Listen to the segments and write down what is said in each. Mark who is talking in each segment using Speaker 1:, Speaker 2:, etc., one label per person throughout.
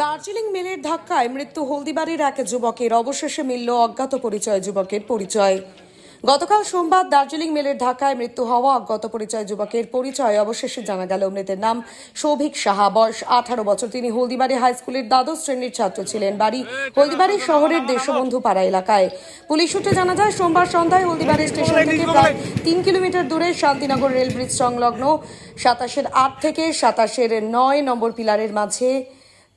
Speaker 1: দার্জিলিং মেলের ধাক্কায় মৃত্যু হলদিবাড়ির এক যুবকের। অবশেষে মিলল অজ্ঞাত পরিচয় যুবকের পরিচয়। গতকাল সোমবার দার্জিলিং মেলের ধাক্কায় মৃত্যু হওয়া অজ্ঞাত পরিচয় যুবকের পরিচয় অবশেষে জানা গেল মৃতের নাম সৌভিক সাহা। বয়স আঠারো বছর। তিনি হলদিবাড়ি হাই স্কুলের দ্বাদশ শ্রেণির ছাত্র ছিলেন। বাড়ি হলদিবাড়ি শহরের দেশবন্ধু পাড়া এলাকায়। পুলিশ সূত্রে জানা যায়, সোমবার সন্ধ্যায় হলদিবাড়ি স্টেশন থেকে প্রায় তিন কিলোমিটার দূরে শান্তিনগর রেল ব্রিজ সংলগ্ন সাতাশের আট থেকে সাতাশের নয় নম্বর পিলারের মাঝে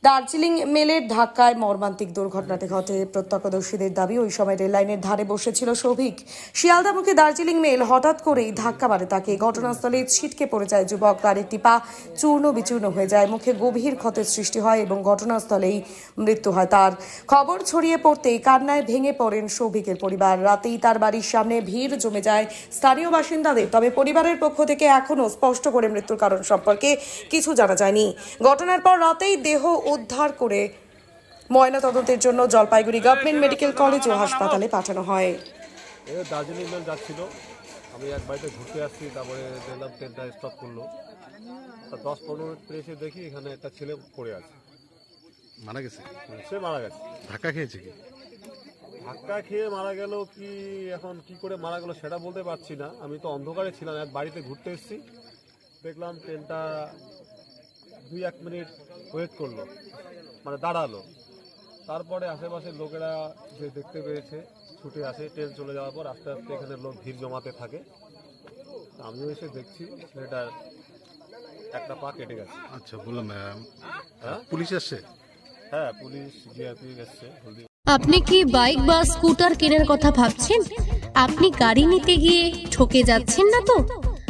Speaker 1: দার্জিলিং মেলের ধাক্কায় মর্মান্তিক দুর্ঘটনাটি ঘটে প্রত্যক্ষদর্শীদের দাবি, ওই সময় রেল লাইনের ধারে বসেছিল সৌভিক শিয়ালদামুখী দার্জিলিং মেল হঠাৎ করেই ধাক্কা মারে তাকে। ঘটনাস্থলে ছিটকে পড়ে যায় যুবক। তার একটি পা চূর্ণ বিচূর্ণ হয়ে যায়। মুখে গভীর ক্ষতের সৃষ্টি হয় এবং ঘটনাস্থলেই মৃত্যু হয় তার। খবর ছড়িয়ে পড়তেই কান্নায় ভেঙে পড়েন সৌভিকের পরিবার। রাতেই তার বাড়ির সামনে ভিড় জমে যায় স্থানীয় বাসিন্দাদের। তবে পরিবারের পক্ষ থেকে এখনও স্পষ্ট করে মৃত্যুর কারণ সম্পর্কে কিছু জানা যায়নি। ঘটনার পর রাতেই দেহ উদ্ধার করে ময়না তদন্তের জন্য জলপাইগুড়ি গভর্নমেন্ট মেডিকেল কলেজ ও হাসপাতালে পাঠানো হয়।
Speaker 2: এ দার্জিলিং মেল যাচ্ছিল। আমি এক বাড়িতে ঘুরতে আসছি তারপরে দেখলাম ট্রেনটা স্টপ করল। তা দশ পনেরো মিনিট এসে দেখি এখানে একটা ছেলে পড়ে আছে।
Speaker 3: মারা গেছে?
Speaker 2: সে মারা গেছে।
Speaker 3: ধাক্কা খেয়েছে কি?
Speaker 2: ধাক্কা খেয়ে মারা গেল কি এখন কি করে মারা গেল সেটা বলতে পারছি না। আমি তো অন্ধকারে ছিলাম এক বাড়িতে ঘুরতে এসেছি। দেখলাম ট্রেনটা দুই এক মিনিট ওয়েট করল মানে দাঁড়াল। তারপরে আশেপাশের লোকেরা যে দেখতে পেয়েছে ছুটে আসে ট্রেন চলে যাওয়ার পর আস্তে আস্তে এখানে লোক ভিড় জমাতে থাকে। আমিও এসে দেখছি ছেলেটার একটা পা কেটে গেছে।
Speaker 3: আচ্ছা বললাম
Speaker 2: হ্যাঁ?
Speaker 3: পুলিশ আসছে
Speaker 2: হ্যাঁ পুলিশ জিআরপি এসছে
Speaker 4: আপনি কি বাইক বা স্কুটার কেনার কথা ভাবছেন? আপনি গাড়ি নিতে গিয়ে ঠকে যাচ্ছেন না তো?